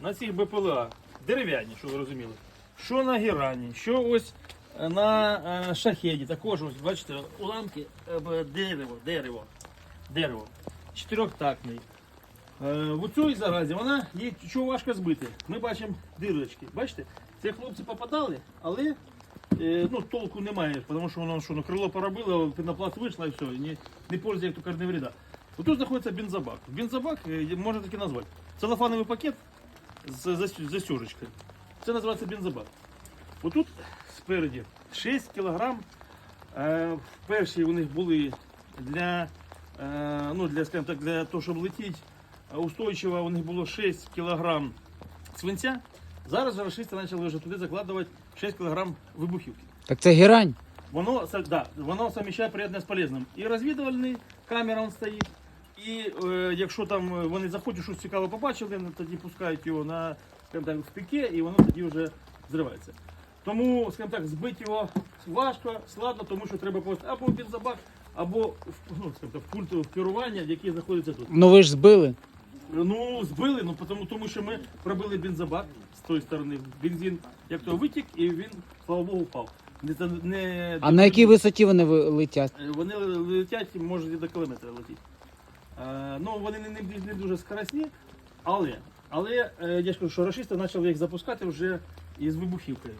на цих БПЛА дерев'яні, що ви розуміли. Що на Герані, що ось е, на е, шахеді, також ось, бачите, уламки е, дерево, дерево, дерево. Чотирьохтактний. В цій заразі вона її чого важко збити. Ми бачимо дирочки. Бачите? Ці хлопці попадали, але ну, толку немає, тому що воно що, ну, крило поробило, пінопласт вийшло і все, не, не пользує, як то не вреда. Отут знаходиться бензобак. Бензобак е, можна таки назвати. Целофановий пакет з зас- застежечкою. Це називається бензобак. Отут спереді 6 кг. Е, перші у них були для, е, ну, для, скажімо так, для того, щоб летіти устойчиво, у них було 6 кг свинця. Зараз же рашисти почали вже туди закладувати 6 кг вибухівки. Так це герань. Воно, да, воно совмещає приємне з полезним. І розвідувальний камера он стоїть. І е, якщо там е, вони захочуть щось цікаве побачили, ну, тоді пускають його на так, в піке і воно тоді вже зривається. Тому, скажімо так, збити його важко, складно, тому що треба просто або в бензобак, або ну, так, в пульт керування, який знаходиться тут. Ну ви ж збили. Ну, збили, ну тому, тому що ми пробили бензобак з тої сторони. Бензин як то витік, і він, слава Богу, впав. Не, не, А на якій висоті вони летять? Е, Вони летять, можуть і до кілометра летіти. Е, ну, вони не, не, не дуже скоростні, але, але е, я ж кажу, що рашисти почали їх запускати вже із вибухівкою.